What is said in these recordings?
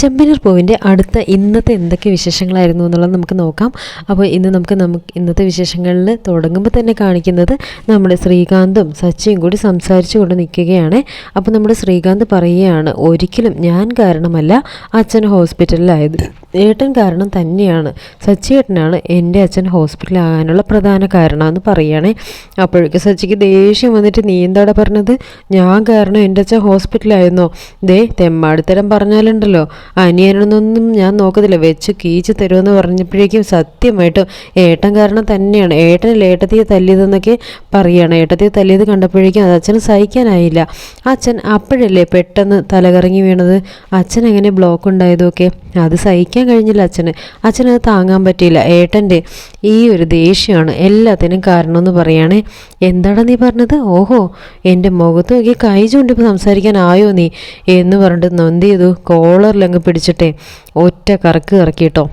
ചെമ്പനീർ പൂവിന്റെ അടുത്ത ഇന്നത്തെ എന്തൊക്കെ വിശേഷങ്ങളായിരുന്നു എന്നുള്ളത് നമുക്ക് നോക്കാം. അപ്പോൾ ഇന്ന് നമുക്ക് നമുക്ക് ഇന്നത്തെ വിശേഷങ്ങളിൽ തുടങ്ങുമ്പോൾ തന്നെ കാണിക്കുന്നത് നമ്മുടെ ശ്രീകാന്തും സച്ചിയും കൂടി സംസാരിച്ചു കൊണ്ട് നിൽക്കുകയാണ്. അപ്പോൾ നമ്മുടെ ശ്രീകാന്ത് പറയുകയാണ് ഒരിക്കലും ഞാൻ കാരണമല്ല അച്ഛൻ ഹോസ്പിറ്റലിലായത്. ഏട്ടൻ കാരണം തന്നെയാണ്. സച്ചിയേട്ടനാണ് എന്റെ അച്ഛൻ ഹോസ്പിറ്റലാകാനുള്ള പ്രധാന കാരണമെന്ന് പറയുകയാണേ. അപ്പോഴേക്ക് സച്ചിക്ക് ദേഷ്യം വന്നിട്ട് നീ എന്താടാ പറഞ്ഞത്? ഞാൻ കാരണം എന്റെ അച്ഛൻ ഹോസ്പിറ്റലായിരുന്നോ ദേ തെമ്മാടിത്തരം പറഞ്ഞാലുണ്ടല്ലോ. അനിയനൊന്നും ഞാൻ നോക്കത്തില്ല. വെച്ച് കീച്ച് തരുമെന്ന് പറഞ്ഞപ്പോഴേക്കും സത്യമായിട്ടും ഏട്ടൻ കാരണം തന്നെയാണ്. ഏട്ടനിൽ ഏട്ടത്തിയെ തല്ലിയതെന്നൊക്കെ പറയുകയാണ് ഏട്ടത്തിയെ തല്ലിയത് കണ്ടപ്പോഴേക്കും അത് അച്ഛന് സഹിക്കാനായില്ല. അച്ഛൻ അപ്പോഴല്ലേ പെട്ടെന്ന് തലകറങ്ങി വീണത്? അച്ഛൻ എങ്ങനെ ബ്ലോക്ക് ഉണ്ടായതൊക്കെ? അത് സഹിക്കാൻ കഴിഞ്ഞില്ല അച്ഛന്. അച്ഛനത് താങ്ങാൻ പറ്റിയില്ല. ഏട്ടന്റെ ഈ ഒരു ദേഷ്യമാണ് എല്ലാത്തിനും കാരണമെന്ന് പറയുകയാണേ എന്താണ് നീ പറഞ്ഞത്? ഓഹോ എന്റെ മുഖത്ത് നോക്കി കൈ ചൂണ്ടിപ്പോൾ സംസാരിക്കാനായോ നീ? എന്ന് പറഞ്ഞിട്ട് നന്ദി ചെയ്തു കോളറിലങ്ങ് പിടിച്ചിട്ടേ ഒറ്റ കറക്ക് കറക്കിട്ടോ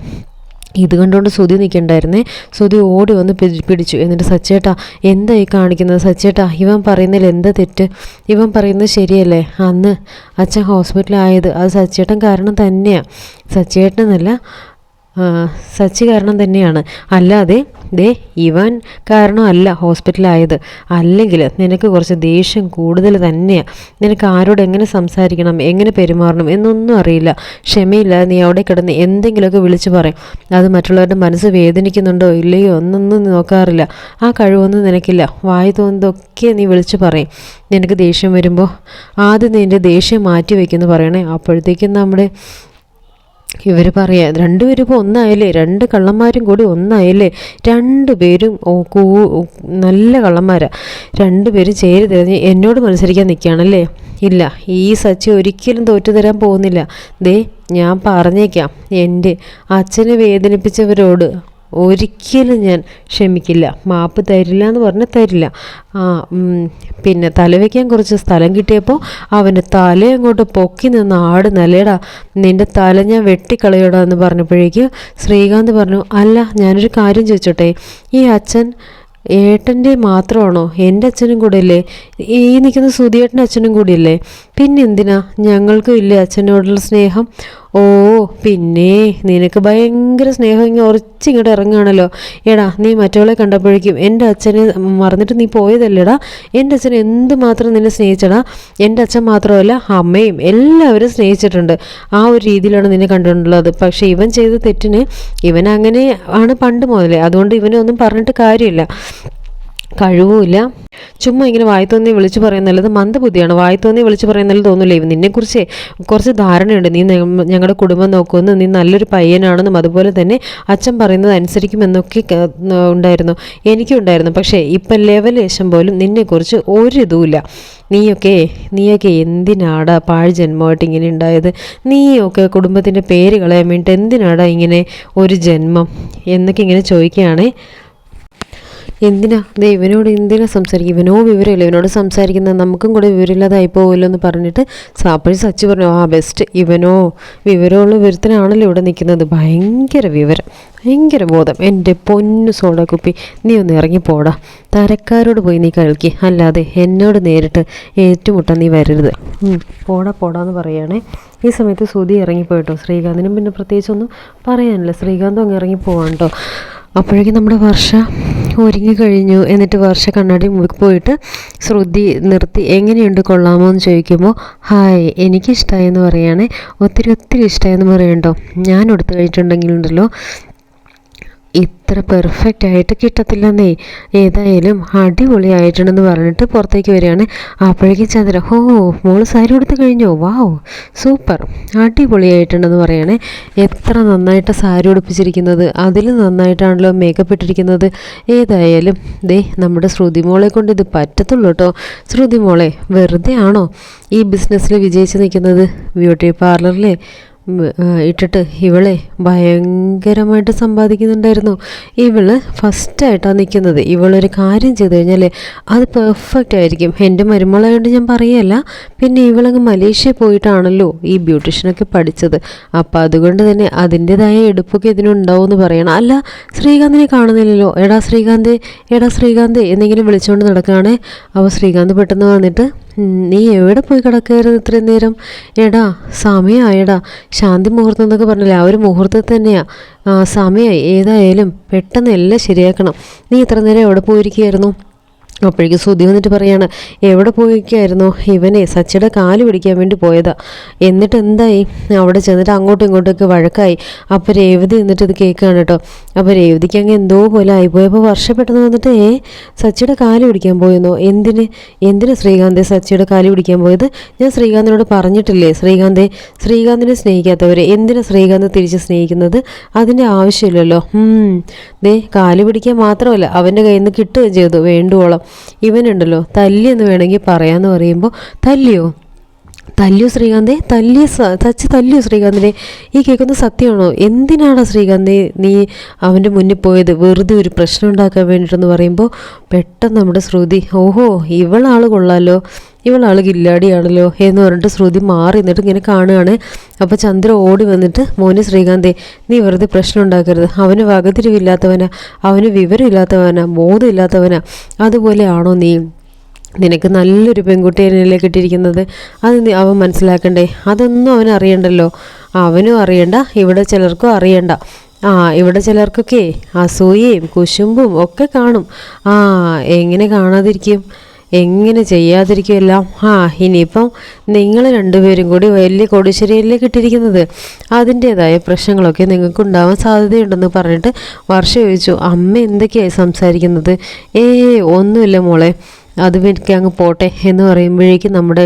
ഇത് കണ്ടുകൊണ്ട് സുതി നിൽക്കണ്ടായിരുന്നേ സുതി ഓടി വന്ന് പിടി- പിടിച്ചു. എന്നിട്ട് സച്ചേട്ടാ എന്താ ഈ കാണിക്കുന്നത്? സച്ചേട്ടാ ഇവൻ പറയുന്നതിൽ എന്താ തെറ്റ്? ഇവൻ പറയുന്നത് ശരിയല്ലേ? അന്ന് അച്ഛൻ ഹോസ്പിറ്റലായത് അത് സച്ചേട്ടൻ കാരണം തന്നെയാണ് സച്ചേട്ടനെന്നല്ല ആ, സച്ചി കാരണം തന്നെയാണ്. അല്ലാതെ ദേ ഇവൻ കാരണമല്ല ഹോസ്പിറ്റലായത് അല്ലെങ്കിൽ നിനക്ക് കുറച്ച് ദേഷ്യം കൂടുതൽ തന്നെയാണ് നിനക്ക് ആരോട് എങ്ങനെ സംസാരിക്കണം എങ്ങനെ പെരുമാറണം എന്നൊന്നും അറിയില്ല. ക്ഷമയില്ല നീ അവിടെ കിടന്ന് എന്തെങ്കിലുമൊക്കെ വിളിച്ചു പറയും. അത് മറ്റുള്ളവരുടെ മനസ്സ് വേദനിക്കുന്നുണ്ടോ ഇല്ലയോ ഒന്നൊന്നും നോക്കാറില്ല. ആ കഴിവൊന്നും നിനക്കില്ല. വായി തോന്നുന്നതൊക്കെ നീ വിളിച്ചു പറയും. നിനക്ക് ദേഷ്യം വരുമ്പോൾ ആദ്യം നിന്റെ ദേഷ്യം മാറ്റി വയ്ക്കുമെന്ന് പറയണേ. അപ്പോഴത്തേക്കും നമ്മുടെ ഇവർ പറയാ രണ്ടുപേരും ഇപ്പോൾ ഒന്നായല്ലേ? രണ്ട് കള്ളന്മാരും കൂടി ഒന്നായല്ലേ? രണ്ടുപേരും കൂ നല്ല കള്ളന്മാരാ. രണ്ടുപേരും ചേരി തിരഞ്ഞ് എന്നോട് മത്സരിക്കാൻ നിൽക്കുകയാണല്ലേ ഇല്ല ഈ സച്ചി ഒരിക്കലും തോറ്റു തരാൻ പോകുന്നില്ല. ദേ ഞാൻ പറഞ്ഞേക്കാം. എന്റെ അച്ഛനെ വേദനിപ്പിച്ചവരോട് ഒരിക്കലും ഞാൻ ക്ഷമിക്കില്ല. മാപ്പ് തരില്ല എന്ന് പറഞ്ഞാൽ തരില്ല. പിന്നെ തലവയ്ക്കാൻ കുറച്ച് സ്ഥലം കിട്ടിയപ്പോൾ അവന്റെ തല അങ്ങോട്ട് പൊക്കി നിന്ന് ആട് നല്ലേടാ നിന്റെ തല ഞാൻ വെട്ടിക്കളയടാ എന്ന് പറഞ്ഞപ്പോഴേക്ക് ശ്രീകാന്ത് പറഞ്ഞു അല്ല ഞാനൊരു കാര്യം ചോദിച്ചോട്ടെ ഈ അച്ഛൻ ഏട്ടന്റെ മാത്രമാണോ? എന്റെ അച്ഛനും കൂടെ അല്ലേ ഈ നിൽക്കുന്ന സുധിയേട്ടന്റെ അച്ഛനും കൂടിയല്ലേ? പിന്നെ എന്തിനാ? ഞങ്ങൾക്കും ഇല്ലേ അച്ഛനോടുള്ള സ്നേഹം? ഓ പിന്നെ നിനക്ക് ഭയങ്കര സ്നേഹം ഇങ്ങനെ ഉറച്ചിങ്ങോട്ട് ഇറങ്ങുകയാണല്ലോ. എടാ നീ മറ്റവളെ കണ്ടപ്പോഴേക്കും എന്റെ അച്ഛനെ മറന്നിട്ട് നീ പോയതല്ലേടാ. എന്റെ അച്ഛൻ എന്തുമാത്രം നിന്നെ സ്നേഹിച്ചടാ. എന്റെ അച്ഛൻ മാത്രമല്ല അമ്മയും എല്ലാവരും സ്നേഹിച്ചിട്ടുണ്ട്. ആ ഒരു രീതിയിലാണ് നിന്നെ കണ്ടിട്ടുള്ളത്. പക്ഷേ ഇവൻ ചെയ്ത തെറ്റിന് ഇവൻ അങ്ങനെ ആണ് പണ്ട് മുതലേ. അതുകൊണ്ട് ഇവനെ ഒന്നും പറഞ്ഞിട്ട് കാര്യമില്ല. കഴിവുമില്ല. ചുമ്മാ ഇങ്ങനെ വായ്ത്തോന്നി വിളിച്ചു പറയുന്നുള്ളത് മന്ദബുദ്ധിയാണ്. വായ്ത്തോന്നി വിളിച്ചു പറയുന്നത് തോന്നില്ല നിന്നെ നിന്നെക്കുറിച്ച് കുറച്ച് ധാരണയുണ്ട്. നീ ഞങ്ങളുടെ കുടുംബം നോക്കുമെന്ന് നീ നല്ലൊരു പയ്യനാണെന്നും അതുപോലെ തന്നെ അച്ഛൻ പറയുന്നത് അനുസരിക്കുമെന്നൊക്കെ ഉണ്ടായിരുന്നു. എനിക്കും ഉണ്ടായിരുന്നു. പക്ഷേ ഇപ്പം ലെവലേശം പോലും നിന്നെക്കുറിച്ച് ഒരു ഇതുമില്ല. നീയൊക്കെ നീയൊക്കെ എന്തിനാടാ പാഴ് ജന്മമായിട്ട് ഇങ്ങനെ ഉണ്ടായത്? നീയൊക്കെ കുടുംബത്തിന്റെ പേര് കളയാൻ വേണ്ടിയിട്ട് എന്തിനാടാ ഇങ്ങനെ ഒരു ജന്മം? എന്നൊക്കെ ഇങ്ങനെ ചോദിക്കുകയാണേ എന്തിനാ? ദേ ഇവനോട് എന്തിനാ സംസാരിക്കും ഇവനോ വിവരമില്ല. ഇവനോട് സംസാരിക്കുന്നത് നമുക്കും കൂടെ വിവരമില്ലാതായി പോകുമല്ലോ എന്ന് പറഞ്ഞിട്ട് സാപ്പഴി സച്ചി പറഞ്ഞു ആ ബെസ്റ്റ് ഇവനോ വിവരമുള്ള വിവരത്തിനാണല്ലോ ഇവിടെ നിൽക്കുന്നത്. ഭയങ്കര വിവരം ഭയങ്കര ബോധം. എന്റെ പൊന്നു സോഡ കുപ്പി നീ ഒന്ന് ഇറങ്ങി പോടാ തരക്കാരോട് പോയി നീ കളിക്കി. അല്ലാതെ എന്നോട് നേരിട്ട് ഏറ്റുമുട്ടാൻ നീ വരരുത്. പോടാ പോടാന്ന് പറയുകയാണേ. ഈ സമയത്ത് സുധി ഇറങ്ങിപ്പോയിട്ടോ? ശ്രീകാന്തിനും പിന്നെ പ്രത്യേകിച്ചൊന്നും പറയാനില്ല. ശ്രീകാന്തും അങ്ങ് ഇറങ്ങിപ്പോവാണ് കേട്ടോ അപ്പോഴേക്കും നമ്മുടെ വർഷ ഒരുങ്ങി കഴിഞ്ഞു എന്നിട്ട് വർഷ കണ്ണാടി മുമ്പിൽ പോയിട്ട് ശ്രുതി നിർത്തി എങ്ങനെയുണ്ട് കൊള്ളാമോ എന്ന് ചോദിക്കുമ്പോൾ ഹായ് എനിക്കിഷ്ടമായി എന്ന് ഒത്തിരി ഒത്തിരി ഇഷ്ടമായെന്ന് പറയണ്ടോ? ഞാൻ എടുത്തു കഴിഞ്ഞിട്ടുണ്ടെങ്കിലുണ്ടല്ലോ. ഇത്ര പെർഫെക്റ്റ് ആയിട്ട് കിട്ടത്തില്ലെന്നേ. ഏതായാലും അടിപൊളിയായിട്ടുണ്ടെന്ന് പറഞ്ഞിട്ട് പുറത്തേക്ക് വരികയാണ്. അപ്പോഴേക്കും ചന്ദ്ര ഹോ മോൾ സാരി കൊടുത്ത് കഴിഞ്ഞോ? വാവ് സൂപ്പർ അടിപൊളിയായിട്ടുണ്ടെന്ന് പറയണേ. എത്ര നന്നായിട്ട് സാരി ഉടുപ്പിച്ചിരിക്കുന്നത്. അതിൽ നന്നായിട്ടാണല്ലോ മേക്കപ്പ് ഇട്ടിരിക്കുന്നത്. ഏതായാലും ദേ നമ്മുടെ ശ്രുതി മോളെ കൊണ്ട് ഇത് പറ്റത്തുള്ളൂ കേട്ടോ ശ്രുതി മോളെ വെറുതെ ആണോ ഈ ബിസിനസ്സിൽ വിജയിച്ച് നിൽക്കുന്നത്? ബ്യൂട്ടി പാർലറിലെ ഇട്ടിട്ട് ഇവളെ ഭയങ്കരമായിട്ട് സമ്പാദിക്കുന്നുണ്ടായിരുന്നു. ഇവൾ ഫസ്റ്റായിട്ടാണ് നിൽക്കുന്നത് ഇവളൊരു കാര്യം ചെയ്തു കഴിഞ്ഞാൽ അത് പെർഫെക്റ്റ് ആയിരിക്കും. എന്റെ മരുമകളായതുകൊണ്ട് ഞാൻ പറയല്ല. പിന്നെ ഇവളങ്ങ് മലേഷ്യയിൽ പോയിട്ടാണല്ലോ ഈ ബ്യൂട്ടീഷ്യനൊക്കെ പഠിച്ചത്. അപ്പോൾ അതുകൊണ്ട് തന്നെ അതിന്റെതായ എടുപ്പൊക്കെ ഇതിനുണ്ടാവും എന്ന് പറയണം. അല്ല ശ്രീകാന്തിനെ കാണുന്നില്ലല്ലോ. എടാ ശ്രീകാന്ത് എടാ ശ്രീകാന്ത് എന്നെങ്കിലും വിളിച്ചുകൊണ്ട് നടക്കുകയാണേ അപ്പോൾ ശ്രീകാന്ത് പെട്ടെന്ന് വന്നിട്ട് നീ എവിടെ പോയി കിടക്കുകയായിരുന്നു ഇത്രയും നേരം? എടാ സമയമായടാ ശാന്തി മുഹൂർത്തം എന്നൊക്കെ പറഞ്ഞില്ലേ? ആ ഒരു മുഹൂർത്തത്തിൽ തന്നെയാണ് സമയമായി ഏതായാലും പെട്ടെന്ന് എല്ലാം ശരിയാക്കണം. നീ ഇത്ര നേരം എവിടെ പോയിരിക്കുകയായിരുന്നു? അപ്പോഴേക്കും ശ്രുതി വന്നിട്ട് പറയാണ് എവിടെ പോയിക്കായിരുന്നു ഇവനെ സച്ചിയുടെ കാൽ പിടിക്കാൻ വേണ്ടി പോയതാ. എന്നിട്ട് എന്തായി? അവിടെ ചെന്നിട്ട് അങ്ങോട്ടും ഇങ്ങോട്ടൊക്കെ വഴക്കായി. അപ്പോൾ രേവതി എന്നിട്ട് ഇത് കേൾക്കുകയാണ് കേട്ടോ. അപ്പോൾ രേവതിക്ക് അങ്ങ് എന്തോ പോലെ ആയിപ്പോയപ്പോൾ വർഷം പെട്ടെന്ന് വന്നിട്ട് ഏ സച്ചിയുടെ കാൽ പിടിക്കാൻ പോയെന്നോ? എന്തിന്? എന്തിന് ശ്രീകാന്തെ സച്ചിയുടെ കാൽ പിടിക്കാൻ പോയത്? ഞാൻ ശ്രീകാന്തിനോട് പറഞ്ഞിട്ടില്ലേ? ശ്രീകാന്തെ ശ്രീകാന്തിനെ സ്നേഹിക്കാത്തവരെ എന്തിനാ ശ്രീകാന്ത് തിരിച്ച് സ്നേഹിക്കുന്നത്? അതിന്റെ ആവശ്യമില്ലല്ലോ. ദേ കാൽ പിടിക്കാൻ മാത്രമല്ല അവന്റെ കയ്യിൽ നിന്ന് കിട്ടുകയും ചെയ്തു. വേണ്ടുവോളം. ഇവനുണ്ടല്ലോ തല്ലിയെന്ന് വേണമെങ്കിൽ പറയാമെന്ന് പറയുമ്പോൾ തല്ലിയോ? തല്ലിയോ ശ്രീകാന്തേ? തല്ലിയ തച്ച് തല്ലു ശ്രീകാന്തിനെ. ഈ കേൾക്കുന്ന സത്യമാണോ? എന്തിനാണ് ശ്രീകാന്തെ നീ അവന്റെ മുന്നിൽ പോയത്? വെറുതെ ഒരു പ്രശ്നം ഉണ്ടാക്കാൻ വേണ്ടിയിട്ടെന്ന് പറയുമ്പോൾ പെട്ടെന്ന് നമ്മുടെ ശ്രുതി ഓഹോ ഇവളാൾ കൊള്ളാലോ. ഇവളാൾ കില്ലാടിയാണല്ലോ എന്ന് പറഞ്ഞിട്ട് ശ്രുതി മാറി നിന്നിട്ട് ഇങ്ങനെ കാണുകയാണ്. അപ്പോൾ ചന്ദ്ര ഓടി വന്നിട്ട് മോനെ ശ്രീകാന്തേ നീ വെറുതെ പ്രശ്നം ഉണ്ടാക്കരുത്. അവന് വകതിരിവില്ലാത്തവനാ. അവന് വിവരമില്ലാത്തവനാ. ബോധമില്ലാത്തവനാ. അതുപോലെയാണോ നീ? നിനക്ക് നല്ലൊരു പെൺകുട്ടിയെ കിട്ടിയിരിക്കുന്നത്? അത് അവൻ മനസ്സിലാക്കണ്ടേ? അതൊന്നും അവൻ അറിയണ്ടല്ലോ. അവനും അറിയണ്ട ഇവിടെ ചിലർക്കും അറിയണ്ട. ആ ഇവിടെ ചിലർക്കൊക്കെ അസൂയയും കുശുമ്പും ഒക്കെ കാണും. ആ എങ്ങനെ കാണാതിരിക്കും? എങ്ങനെ ചെയ്യാതിരിക്കുമെല്ലാം ആ ഇനിയിപ്പം നിങ്ങൾ രണ്ടുപേരും കൂടി വലിയ കോടീശ്വരിയിലേക്ക് ഇട്ടിരിക്കുന്നത് അതിന്റേതായ പ്രശ്നങ്ങളൊക്കെ നിങ്ങൾക്ക് ഉണ്ടാവാൻ സാധ്യതയുണ്ടെന്ന് പറഞ്ഞിട്ട് വർഷ ചോദിച്ചു. അമ്മ എന്തൊക്കെയായി സംസാരിക്കുന്നത്? ഏ ഒന്നുമില്ല മോളെ. അത് എനിക്ക് അങ്ങ് പോട്ടെ എന്ന് പറയുമ്പോഴേക്കും നമ്മുടെ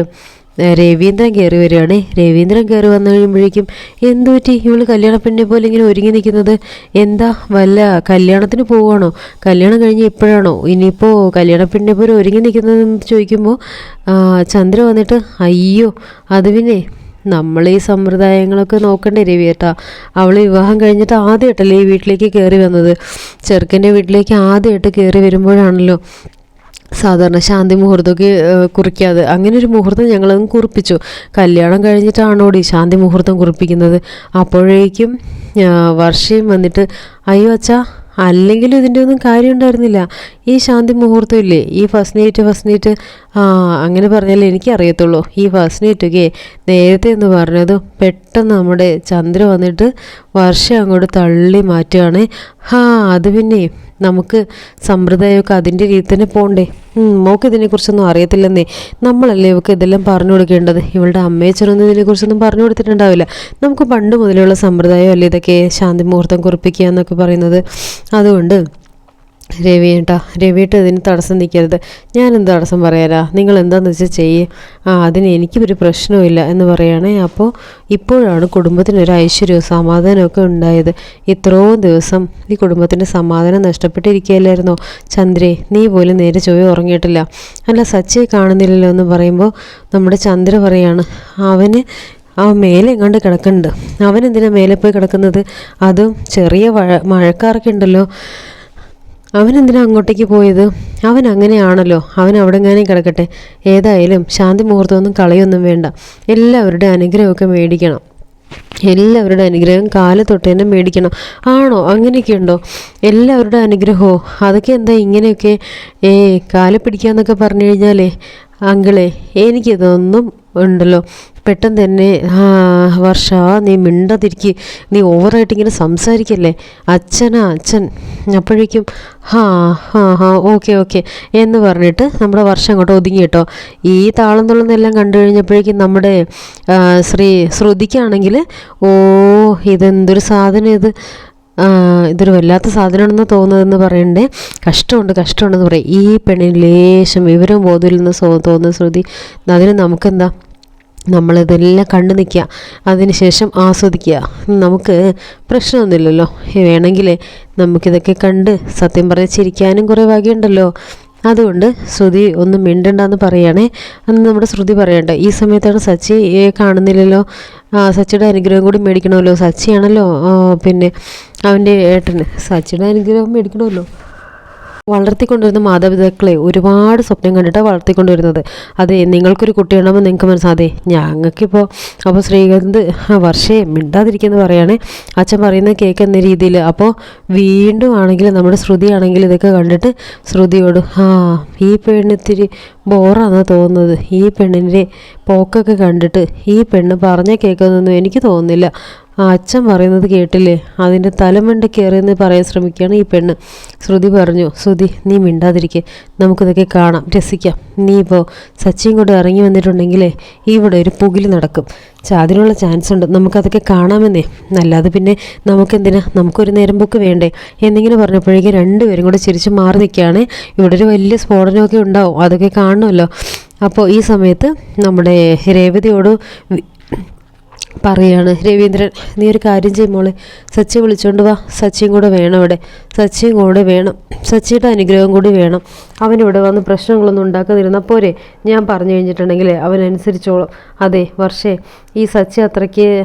രവീന്ദ്രൻ കയറി വരികയാണ്. രവീന്ദ്രൻ കയറി വന്നു കഴിയുമ്പോഴേക്കും എന്തു പറ്റി ഇവൾ കല്യാണ പെണ്ണെ പോലെ ഇങ്ങനെ ഒരുങ്ങി നിൽക്കുന്നത്? എന്താ? വല്ല കല്യാണത്തിന് പോവുകയാണോ? കല്യാണം കഴിഞ്ഞ് ഇപ്പോഴാണോ? ഇനിയിപ്പോൾ കല്യാണ പെണ്ണെ പോലെ ഒരുങ്ങി നിൽക്കുന്നതെന്ന് ചോദിക്കുമ്പോൾ ചന്ദ്ര വന്നിട്ട് അയ്യോ അത് പിന്നെ നമ്മൾ ഈ സമ്പ്രദായങ്ങളൊക്കെ നോക്കണ്ടേ ഏട്ടാ. അവൾ വിവാഹം കഴിഞ്ഞിട്ട് ആദ്യമായിട്ടല്ലേ ഈ വീട്ടിലേക്ക് കയറി വന്നത്? ചെറുക്കന്റെ വീട്ടിലേക്ക് ആദ്യമായിട്ട് കയറി വരുമ്പോഴാണല്ലോ സാധാരണ ശാന്തി മുഹൂർത്തമൊക്കെ കുറിക്കാതെ അങ്ങനെ ഒരു മുഹൂർത്തം ഞങ്ങളതും കുറിപ്പിച്ചു. കല്യാണം കഴിഞ്ഞിട്ടാണോടി ശാന്തി മുഹൂർത്തം കുറിപ്പിക്കുന്നത്? അപ്പോഴേക്കും വർഷയും വന്നിട്ട് അയ്യോ അച്ഛാ അല്ലെങ്കിലും ഇതിന്റെ ഒന്നും കാര്യം ഉണ്ടായിരുന്നില്ല. ഈ ശാന്തി മുഹൂർത്തം ഇല്ലേ? ഈ ഫസ്റ്റ് നൈറ്റ് ഫസ്റ്റ് നൈറ്റ്. അങ്ങനെ പറഞ്ഞാലേ എനിക്കറിയത്തുള്ളൂ. ഈ ഫസ്റ്റ് നൈറ്റൊക്കെ നേരത്തെ എന്ന് പറഞ്ഞത് പെട്ടെന്ന് നമ്മുടെ ചന്ദ്ര വന്നിട്ട് വർഷം അങ്ങോട്ട് തള്ളി മാറ്റുകയാണ് ഹാ അത് പിന്നെ നമുക്ക് സമ്പ്രദായമൊക്കെ അതിന്റെ രീതിയിൽ തന്നെ പോകണ്ടേ മോക്ക് ഇതിനെക്കുറിച്ചൊന്നും അറിയത്തില്ലെന്നേ. നമ്മളല്ലേ ഇവക്ക് ഇതെല്ലാം പറഞ്ഞു കൊടുക്കേണ്ടത്? ഇവളുടെ അമ്മയച്ചനൊന്നും ഇതിനെക്കുറിച്ചൊന്നും പറഞ്ഞു കൊടുത്തിട്ടുണ്ടാവില്ല. നമുക്ക് പണ്ട് മുതലുള്ള സമ്പ്രദായം അല്ലേ ഇതൊക്കെ ശാന്തി മുഹൂർത്തം കുറിപ്പിക്കുക എന്നൊക്കെ പറയുന്നത്. അതുകൊണ്ട് രവിയേട്ടാ രവിയേട്ട ഇതിന് തടസ്സം നിൽക്കരുത്. ഞാൻ എന്ത് തടസ്സം പറയാനാ? നിങ്ങൾ എന്താന്ന് വെച്ചാൽ ചെയ്യേ. ആ അതിന് എനിക്കൊരു പ്രശ്നമില്ല എന്ന് പറയുകയാണേ അപ്പോൾ ഇപ്പോഴാണ് കുടുംബത്തിനൊരു ഐശ്വര്യവും സമാധാനമൊക്കെ ഉണ്ടായത്. ഇത്രയും ദിവസം ഈ കുടുംബത്തിന്റെ സമാധാനം നഷ്ടപ്പെട്ടിരിക്കുകയല്ലായിരുന്നോ? ചന്ദ്രേ നീ പോലും നേരെ ചൊവ്വ ഉറങ്ങിയിട്ടില്ല. അല്ല സച്ചിയെ കാണുന്നില്ലല്ലോ എന്ന് പറയുമ്പോൾ നമ്മുടെ ചന്ദ്ര പറയാണ് അവന് അവൻ മേലെ എങ്ങാണ്ട് കിടക്കുന്നുണ്ട്. അവൻ എന്തിനാ മേലെ പോയി കിടക്കുന്നത്? അതും ചെറിയ മഴ മഴക്കാറൊക്കെ ഉണ്ടല്ലോ. അവൻ എന്തിനാ അങ്ങോട്ടേക്ക് പോയത്? അവൻ അങ്ങനെയാണല്ലോ. അവൻ അവിടെ എങ്ങാനും കിടക്കട്ടെ. ഏതായാലും ശാന്തി മുഹൂർത്തമൊന്നും കളയൊന്നും വേണ്ട. എല്ലാവരുടെ അനുഗ്രഹമൊക്കെ മേടിക്കണം. എല്ലാവരുടെ അനുഗ്രഹം കാൽ തൊട്ട് തന്നെ മേടിക്കണം. ആണോ? അങ്ങനെയൊക്കെ ഉണ്ടോ എല്ലാവരുടെ അനുഗ്രഹമോ? അതൊക്കെ എന്താ ഇങ്ങനെയൊക്കെ ഏ കാൽ പിടിക്കാന്നൊക്കെ പറഞ്ഞു കഴിഞ്ഞാലേ അങ്കിളെ എനിക്കിതൊന്നും ഉണ്ടല്ലോ. പെട്ടെന്ന് തന്നെ വർഷ നീ മിണ്ടതിരിക്ക്. നീ ഓവറായിട്ട് ഇങ്ങനെ സംസാരിക്കല്ലേ? അച്ഛനാ അച്ഛൻ. അപ്പോഴേക്കും ഹാ ഹാ ഹാ ഓക്കെ ഓക്കെ എന്ന് പറഞ്ഞിട്ട് നമ്മുടെ വർഷം അങ്ങോട്ട് ഒതുങ്ങി കേട്ടോ. ഈ താളം തുള്ളുന്നെല്ലാം കണ്ടു കഴിഞ്ഞപ്പോഴേക്കും നമ്മുടെ ശ്രീ ശ്രുതിക്കാണെങ്കിൽ ഓ ഇതെന്തൊരു സാധനം ഇത്. ഇതൊരു വല്ലാത്ത സാധനമാണെന്ന് തോന്നുന്നതെന്ന് പറയണ്ടേ. കഷ്ടമുണ്ട് കഷ്ടമുണ്ടെന്ന് പറയും. ഈ പെണ്ണിന് ലേശം വിവരം ബോധമില്ലെന്ന് തോന്നുന്ന ശ്രുതി. അതിന് നമുക്കെന്താ? നമ്മളിതെല്ലാം കണ്ടു നിൽക്കുക. അതിനുശേഷം ആസ്വദിക്കുക. നമുക്ക് പ്രശ്നമൊന്നുമില്ലല്ലോ. വേണമെങ്കിൽ നമുക്കിതൊക്കെ കണ്ട് സത്യം പറഞ്ഞ് ചിരിക്കാനും കുറേ വകയുണ്ടല്ലോ. അതുകൊണ്ട് ശ്രുതി ഒന്നും മിണ്ടണ്ടെന്ന് പറയുകയാണേ. അന്ന് നമ്മുടെ ശ്രുതി പറയണ്ട ഈ സമയത്താണ് സച്ചി കാണുന്നില്ലല്ലോ. സച്ചിയുടെ അനുഗ്രഹം കൂടി മേടിക്കണമല്ലോ. സച്ചിയാണല്ലോ പിന്നെ അവന്റെ ഏട്ടന്. സച്ചിയുടെ അനുഗ്രഹം മേടിക്കണമല്ലോ. വളർത്തിക്കൊണ്ടുവരുന്ന മാതാപിതാക്കളെ ഒരുപാട് സ്വപ്നം കണ്ടിട്ടാണ് വളർത്തിക്കൊണ്ടുവരുന്നത് അതെ നിങ്ങൾക്കൊരു കുട്ടിയുണ്ടാകുമ്പോൾ നിങ്ങൾക്ക് മനസ്സിലാതെ ഞങ്ങൾക്കിപ്പോൾ അപ്പോൾ ശ്രീകാന്ത് വർഷേ മിണ്ടാതിരിക്കുന്നു പറയുകയാണേ അച്ഛൻ പറയുന്ന കേൾക്കുന്ന രീതിയിൽ അപ്പോൾ വീണ്ടും ആണെങ്കിൽ നമ്മുടെ ശ്രുതി ആണെങ്കിൽ ഇതൊക്കെ കണ്ടിട്ട് ശ്രുതിയോട് ആ ഈ പെണ്ണിത്തിരി ബോറാണെന്ന് തോന്നുന്നത്. ഈ പെണ്ണിന്റെ പോക്കൊക്കെ കണ്ടിട്ട് ഈ പെണ്ണ് പറഞ്ഞ കേൾക്കുന്നൊന്നും എനിക്ക് തോന്നുന്നില്ല. ആ അച്ഛൻ പറയുന്നത് കേട്ടില്ലേ? അതിന്റെ തലമണ്ട കയറിയെന്ന് പറയാൻ ശ്രമിക്കുകയാണ് ഈ പെണ്ണ്. ശ്രുതി പറഞ്ഞു ശ്രുതി നീ മിണ്ടാതിരിക്കെ. നമുക്കിതൊക്കെ കാണാം. രസിക്കാം. നീ ഇപ്പോൾ സച്ചിൻ കൂടെ ഇറങ്ങി വന്നിട്ടുണ്ടെങ്കിലേ ഇവിടെ ഒരു പുകിൽ നടക്കും. അതിനുള്ള ചാൻസ് ഉണ്ട്. നമുക്കതൊക്കെ കാണാമെന്നേ. അല്ലാതെ പിന്നെ നമുക്കെന്തിനാ? നമുക്കൊരു നേരം പോക്ക് വേണ്ടേ? എന്നിങ്ങനെ പറഞ്ഞപ്പോഴേക്കും രണ്ടുപേരും കൂടെ ചിരിച്ച് മാറി നിൽക്കുകയാണ്. ഇവിടെ ഒരു വലിയ സ്ഫോടനമൊക്കെ ഉണ്ടാവും. അതൊക്കെ കാണണമല്ലോ. അപ്പോൾ ഈ സമയത്ത് നമ്മുടെ രേവതിയോട് പറയാണ് രവീന്ദ്രൻ നീ ഒരു കാര്യം ചെയ്യും മോളെ. സച്ചി വിളിച്ചോണ്ട് വാ. സച്ചിയും കൂടെ വേണം ഇവിടെ സച്ചിയും കൂടെ വേണം. സച്ചിയുടെ അനുഗ്രഹം കൂടി വേണം. അവനിവിടെ വന്ന് പ്രശ്നങ്ങളൊന്നും ഉണ്ടാക്കാതിരുന്നാൽ പോരെ. ഞാൻ പറഞ്ഞു കഴിഞ്ഞിട്ടുണ്ടെങ്കിൽ അവനനുസരിച്ചോളും അതെ വർഷേ ഈ സച്ചി അത്രയ്ക്ക്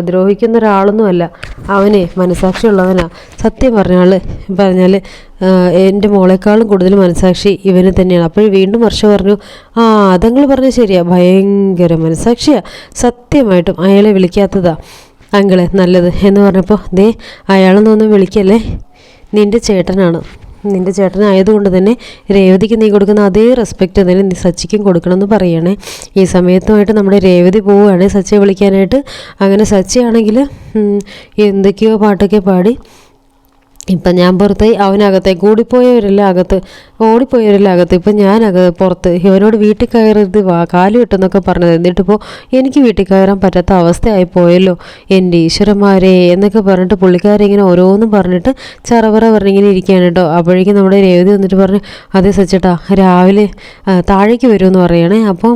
ദ്രോഹിക്കുന്ന ഒരാളൊന്നുമല്ല അവനെ മനസാക്ഷിയുള്ളവനാ. സത്യം പറഞ്ഞാൽ പറഞ്ഞാൽ എന്റെ മോളെക്കാളും കൂടുതൽ മനസാക്ഷി ഇവന് തന്നെയാണ്. അപ്പോൾ വീണ്ടും വർഷ പറഞ്ഞു ആ അതങ്ങൾ പറഞ്ഞ ശരിയാ. ഭയങ്കര മനസാക്ഷിയാ. സത്യമായിട്ടും അയാളെ വിളിക്കാത്തതാ. അങ്കിളെ നല്ലത്. എന്ന് പറഞ്ഞപ്പോൾ ദേ അയാളൊന്നും ഒന്നും വിളിക്കല്ലേ? നിന്റെ ചേട്ടനാണ്. നിന്റെ ചേട്ടനായതുകൊണ്ട് തന്നെ രേവതിക്ക് നീ കൊടുക്കുന്ന അതേ റെസ്പെക്റ്റ് തന്നെ നീ സച്ചിക്കും കൊടുക്കണമെന്ന് പറയണേ. ഈ സമയത്തുമായിട്ട് നമ്മുടെ രേവതി പോവുകയാണ് സച്ചിയെ വിളിക്കാനായിട്ട്. അങ്ങനെ സച്ചിയാണെങ്കിൽ എന്തൊക്കെയോ പാട്ടൊക്കെ പാടി ഇപ്പം ഞാൻ പുറത്ത് അവനകത്തെ കൂടിപ്പോയവരല്ല അകത്ത് ഓടിപ്പോയവരല്ല അകത്ത് ഇപ്പം ഞാൻ അകത്ത് പുറത്ത് ഇവനോട് വീട്ടിൽ കയറരുത് വാ കാൽ കിട്ടുന്നൊക്കെ പറഞ്ഞത്. എന്നിട്ടിപ്പോൾ എനിക്ക് വീട്ടിൽ കയറാൻ പറ്റാത്ത അവസ്ഥയായി പോയല്ലോ. എന്റെ ഈശ്വരന്മാരെ എന്നൊക്കെ പറഞ്ഞിട്ട് പുള്ളിക്കാരിങ്ങനെ ഓരോന്നും പറഞ്ഞിട്ട് ചറവറ പറഞ്ഞിങ്ങനെ ഇരിക്കുകയാണ് കേട്ടോ. അപ്പോഴേക്കും നമ്മുടെ രേവതി വന്നിട്ട് പറഞ്ഞു അതെ സച്ചേട്ടാ രാവിലെ താഴേക്ക് വരുമെന്ന് പറയണേ. അപ്പോൾ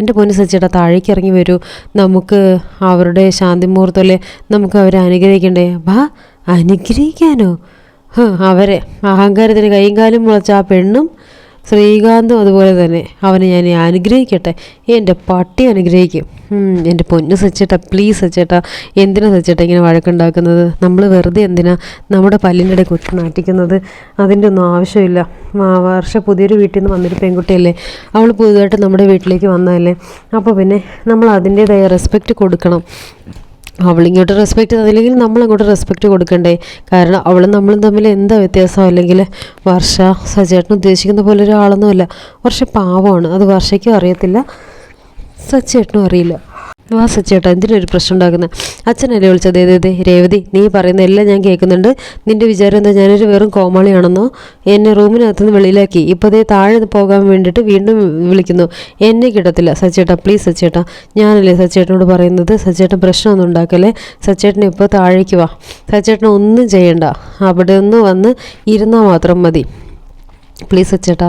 എന്റെ പൊന്ന് സച്ചേട്ടാ താഴേക്ക് ഇറങ്ങി വരൂ. നമുക്ക് അവരുടെ ശാന്തി മുഹൂർത്തമല്ലേ നമുക്ക് അവരെ അനുഗ്രഹിക്കണ്ടേ? വാ അനുഗ്രഹിക്കാനോ? അവരെ. അഹങ്കാരത്തിന് കൈയും കാലും മുളച്ച ആ പെണ്ണും ശ്രീകാന്തും അതുപോലെ തന്നെ. അവനെ ഞാൻ അനുഗ്രഹിക്കട്ടെ. എന്റെ പട്ടി അനുഗ്രഹിക്കും. എന്റെ പൊന്ന് സച്ചേട്ടാ പ്ലീസ് സച്ചേട്ടാ എന്തിനാ സച്ചേട്ടാ ഇങ്ങനെ വഴക്കുണ്ടാക്കുന്നത്? നമ്മൾ വെറുതെ എന്തിനാ നമ്മുടെ പല്ലിന്റെ ഇടയിൽ കൊച്ചു നാട്ടിക്കുന്നത് അതിന്റെ ഒന്നും ആവശ്യമില്ല. വർഷ പുതിയൊരു വീട്ടിൽ നിന്ന് വന്നൊരു പെൺകുട്ടിയല്ലേ? അവൾ പുതുതായിട്ട് നമ്മുടെ വീട്ടിലേക്ക് വന്നതല്ലേ? അപ്പോൾ പിന്നെ നമ്മൾ അതിന്റേതായ റെസ്പെക്റ്റ് കൊടുക്കണം. അവളിങ്ങോട്ട് റെസ്പെക്റ്റ് തന്നില്ലെങ്കിൽ നമ്മൾ അങ്ങോട്ട് റെസ്പെക്റ്റ് കൊടുക്കണ്ടേ? കാരണം അവളും നമ്മളും തമ്മിൽ എന്താ വ്യത്യാസം? അല്ലെങ്കിൽ വർഷ സജേട്ടൻ ഉദ്ദേശിക്കുന്ന പോലെ ഒരാളൊന്നുമല്ല. വർഷ പാവമാണ്. അത് വർഷയ്ക്കും അറിയത്തില്ല. സച്ചേട്ടനും അറിയില്ല. വാ സച്ചേട്ടാ എന്തിനൊരു പ്രശ്നം ഉണ്ടാക്കുന്നത് അച്ഛനല്ലേ വിളിച്ചത്? ഏത് ഏത് രേവതി നീ പറയുന്ന എല്ലാം ഞാൻ കേൾക്കുന്നുണ്ട്. നിന്റെ വിചാരം എന്താ? ഞാനൊരു വെറും കോമാളിയാണെന്നോ? എന്നെ റൂമിനകത്തുനിന്ന് വെളിയിലാക്കി. ഇപ്പോൾ ദേ താഴെ പോകാൻ വേണ്ടിയിട്ട് വീണ്ടും വിളിക്കുന്നു. എന്നെ കിട്ടത്തില്ല. സച്ചേട്ടാ പ്ലീസ് സച്ചേട്ടാ ഞാനല്ലേ സച്ചേട്ടനോട് പറയുന്നത്? സച്ചേട്ടൻ പ്രശ്നമൊന്നും ഉണ്ടാക്കല്ലേ? സച്ചേട്ടൻ ഇപ്പോൾ താഴേക്ക് വാ. സച്ചേട്ടൻ ഒന്നും ചെയ്യണ്ട. അവിടെ ഒന്ന് വന്ന് ഇരുന്നാൽ മാത്രം മതി. പ്ലീസ് അച്ചേട്ടാ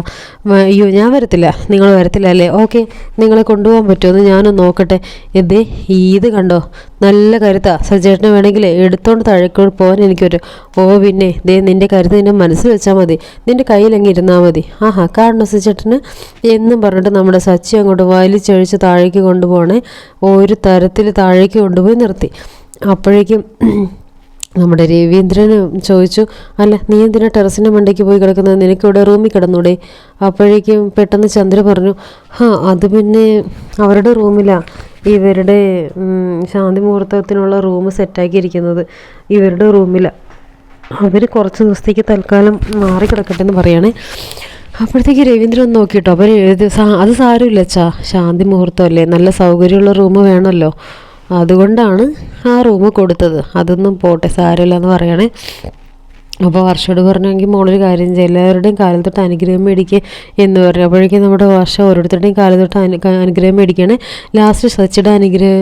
അയ്യോ ഞാൻ വരത്തില്ല. നിങ്ങൾ വരത്തില്ല അല്ലേ? ഓക്കെ നിങ്ങളെ കൊണ്ടുപോകാൻ പറ്റുമെന്ന് ഞാനൊന്ന് നോക്കട്ടെ. എന്തേ ഇത് കണ്ടോ? നല്ല കരുത്താ. സച്ചേട്ടനെ വേണമെങ്കിൽ എടുത്തോണ്ട് താഴേക്കോട് പോകാൻ എനിക്കൊരു ഓ പിന്നെ ദേ നിന്റെ കരുത്ത് നിന്നെ മനസ്സിൽ വെച്ചാൽ മതി. നിന്റെ കയ്യിലങ്ങ് ഇരുന്നാൽ മതി. ആഹാ കാണണം സച്ചേട്ടന് എന്നും പറഞ്ഞിട്ട് നമ്മുടെ സച്ചി അങ്ങോട്ട് വലിച്ചഴിച്ച് താഴേക്ക് കൊണ്ടുപോകണേ. ഒരു തരത്തിൽ താഴേക്ക് കൊണ്ടുപോയി നിർത്തി. അപ്പോഴേക്കും നമ്മുടെ രവീന്ദ്രൻ ചോദിച്ചു അല്ല നീ എന്തിനാ ടെറസിന്റെ മണ്ടയ്ക്ക് പോയി കിടക്കുന്നത്? നിനക്കിവിടെ റൂമിൽ കിടന്നൂടെ? അപ്പോഴേക്കും പെട്ടെന്ന് ചന്ദ്ര പറഞ്ഞു ഹാ അത് പിന്നെ അവരുടെ റൂമിലാണ് ഇവരുടെ ശാന്തി മുഹൂർത്തത്തിനുള്ള റൂം സെറ്റാക്കിയിരിക്കുന്നത് ഇവരുടെ റൂമിലാണ് അവർ കുറച്ച് ദിവസത്തേക്ക് തൽക്കാലം മാറി കിടക്കട്ടെ എന്ന് പറയുകയാണേ അപ്പോഴത്തേക്ക് രവീന്ദ്രൻ ഒന്ന് നോക്കിയിട്ടോ അപ്പോൾ അത് സാരമില്ല ചാ ശാന്തി മുഹൂർത്തമല്ലേ നല്ല സൗകര്യമുള്ള റൂം വേണമല്ലോ. അതുകൊണ്ടാണ് ആ റൂം കൊടുത്തത്. അതൊന്നും പോട്ടെ സാരമില്ല എന്ന് പറയണേ. അപ്പോൾ വർഷയോട് പറഞ്ഞെങ്കിൽ മോളൊരു കാര്യം ചെയ്യും എല്ലാവരുടെയും കാലിൽ തൊട്ട് അനുഗ്രഹം മേടിക്കുക എന്ന് പറഞ്ഞു. അപ്പോഴേക്കും നമ്മുടെ വർഷ ഓരോരുത്തരുടെയും കാലിൽ തൊട്ട് അനു അനുഗ്രഹം മേടിക്കുകയാണ് ലാസ്റ്റ് സച്ചിയുടെ അനുഗ്രഹ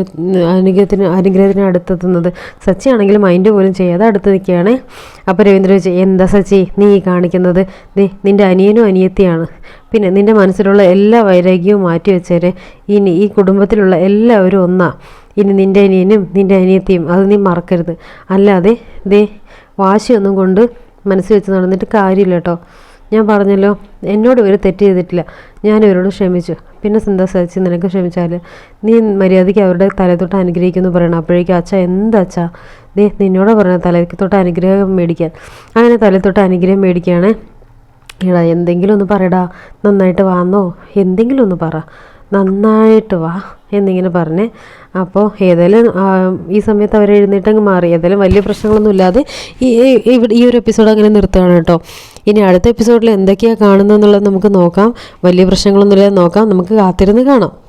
അനുഗ്രഹത്തിന് അനുഗ്രഹത്തിന് അടുത്തെത്തുന്നത്. സച്ചി ആണെങ്കിൽ മൈൻഡ് പോലും ചെയ്യാതെ അടുത്ത് നിൽക്കുകയാണ്. അപ്പോൾ രവീന്ദ്ര ചോദിച്ചു എന്താ സച്ചി നീ കാണിക്കുന്നത്? നിന്റെ അനിയനും അനിയത്തിയാണ്. പിന്നെ നിന്റെ മനസ്സിലുള്ള എല്ലാ വൈരാഗ്യവും മാറ്റി വെച്ചേരെ ഇനി ഈ കുടുംബത്തിലുള്ള എല്ലാവരും ഒന്നാ. ഇനി നിന്റെ അനിയനും നിന്റെ അനിയത്തിയും അത് നീ മറക്കരുത്. അല്ലാതെ ദേ വാശിയൊന്നും കൊണ്ട് മനസ്സ് വെച്ച് നടന്നിട്ട് കാര്യമില്ല കേട്ടോ. ഞാൻ പറഞ്ഞല്ലോ എന്നോട് ഇവർ തെറ്റ് ചെയ്തിട്ടില്ല. ഞാൻ ഇവരോട് ക്ഷമിച്ചു. പിന്നെ എന്താ സച്ചി നിനക്ക് ക്ഷമിച്ചാൽ നീ മര്യാദയ്ക്ക് അവരുടെ തലത്തൊട്ട് അനുഗ്രഹിക്കുമെന്ന് പറയണം. അപ്പോഴേക്കും അച്ഛ എന്താ അച്ഛാ? ദേ നിന്നോട് പറഞ്ഞ തലയ്ക്ക് തൊട്ട് അനുഗ്രഹം മേടിക്കാൻ. അങ്ങനെ തലത്തൊട്ട് അനുഗ്രഹം മേടിക്കുകയാണ് എടാ എന്തെങ്കിലും ഒന്ന് പറയടാ. നന്നായിട്ട് വാന്നോ? എന്തെങ്കിലും ഒന്ന് പറ. നന്നായിട്ട് വാ. എന്നിങ്ങനെ പറഞ്ഞ്. അപ്പോൾ ഏതായാലും ഈ സമയത്ത് അവർ എഴുന്നേറ്റങ്ങ് മാറി. ഏതായാലും വലിയ പ്രശ്നങ്ങളൊന്നും ഇല്ലാതെ ഈ ഈ- ഒരു എപ്പിസോഡ് അങ്ങനെ നിർത്തുകയാണ് കേട്ടോ. ഇനി അടുത്ത എപ്പിസോഡിൽ എന്തൊക്കെയാണ് കാണുന്നതെന്നുള്ളത് നമുക്ക് നോക്കാം. വലിയ പ്രശ്നങ്ങളൊന്നും ഇല്ലാതെ നോക്കാം. നമുക്ക് കാത്തിരുന്ന് കാണാം.